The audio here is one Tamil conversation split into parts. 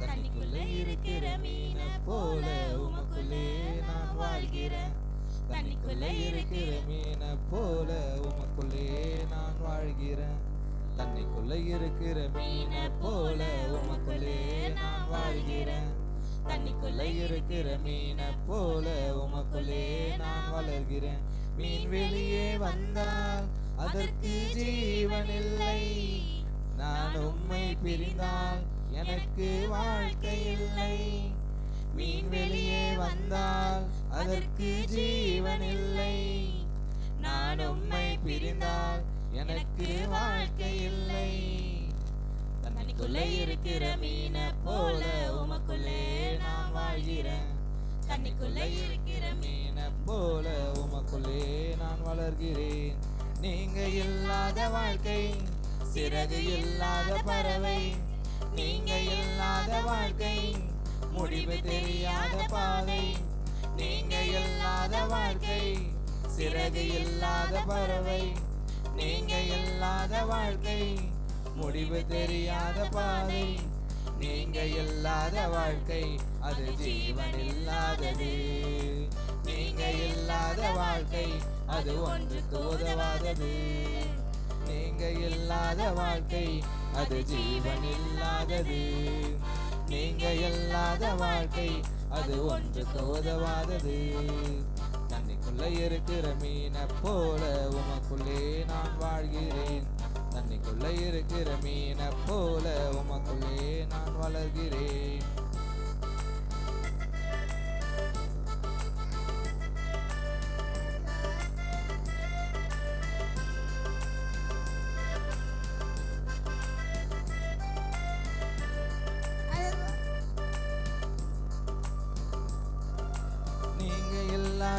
தண்ணிக்குள்ள இருக்கிற மீன போல உமக்குள்ளே நான் வாழ்கிறேன். தண்ணிக்குள்ள இருக்கிற மீன போல உமக்குள்ளே நான் வாழ்கிறேன். தண்ணிக்குள்ள இருக்கிற மீன போல உமக்குள்ளே நான் வாழ்கிறேன். தண்ணிக்குள்ள இருக்கிற மீன போல உமக்குள்ளே நான் வளர்கிறேன். மீன் வெளியே வந்தால் அதற்கு ஜீவன் இல்லை. நான் உம்மை பிரிந்தால் எனக்கு வாழ்க்கை இல்லை. மீன் வெளியே வந்தால் அதற்கு ஜீவன் இல்லை. நான் உம்மை பிரிந்தால் எனக்கு வாழ்க்கை இல்லை. தன்னைக்குள்ளே இருக்கிற மீனை போல உமக்குள்ளே நான் வாழ்கிறேன். தன்னைக்குள்ளே இருக்கிற மீனை போல உமக்குள்ளே நான் வளர்கிறேன். நீங்க இல்லாத வாழ்க்கை சிறகு இல்லாத பறவை நீங்க இல்லாத வாழ்க்கை முடிவு தெரியாத பாதை. நீங்க இல்லாத வாழ்க்கை சிறகு இல்லாத பறவை. நீங்க இல்லாத வாழ்க்கை முடிவு தெரியாத பாதை. நீங்க இல்லாத வாழ்க்கை அது ஜீவன் இல்லாதது. நீங்க இல்லாத வாழ்க்கை அது ஒன்றுக்கு உதவாதது. நீங்க இல்லாத வாழ்க்கை அது ஜீவன் இல்லாதது நீங்க இல்லாத வாழ்க்கை அது ஒன்றுக்கு உதவாதது தண்ணிக்குள்ள இருக்கிற மீனை போல உமக்குள்ளே நான் வாழ்கிறேன். தண்ணிக்குள்ள இருக்கிற மீனை போல உமக்குள்ளே நான் வளர்கிறேன்.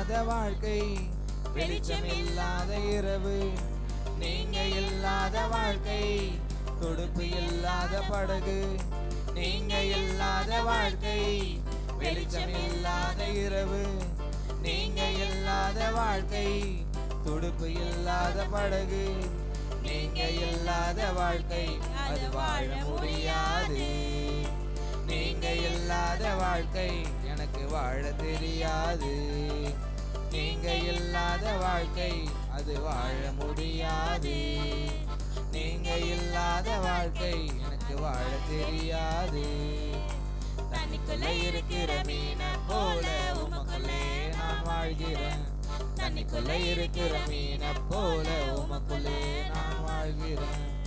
இல்லாத வாழ்க்கை வெளிச்சம் இல்லாத இரவு நீங்க இல்லாத வாழ்க்கை துடுப்பு இல்லாத படகு நீங்க இல்லாத வாழ்க்கை வெளிச்சம் இல்லாத இரவு நீங்க இல்லாத வாழ்க்கை துடுப்பு இல்லாத படகு நீங்க இல்லாத வாழ்க்கை அது வாழ முடியாது. நீங்க இல்லாத வாழ்க்கை எனக்கு வாழ தெரியாது. வாழ்க்கை அது வாழ முடியாது. நீங்க இல்லாத வாழ்க்கை எனக்கு வாழ தெரியாது. தண்ணிக்குள்ள இருக்கிற மீன போல உமக்குள்ளே நான் வாழ்கிறேன். தண்ணிக்குள்ள இருக்கிற மீன போல உமக்குள்ளே நான் வாழ்கிறேன்.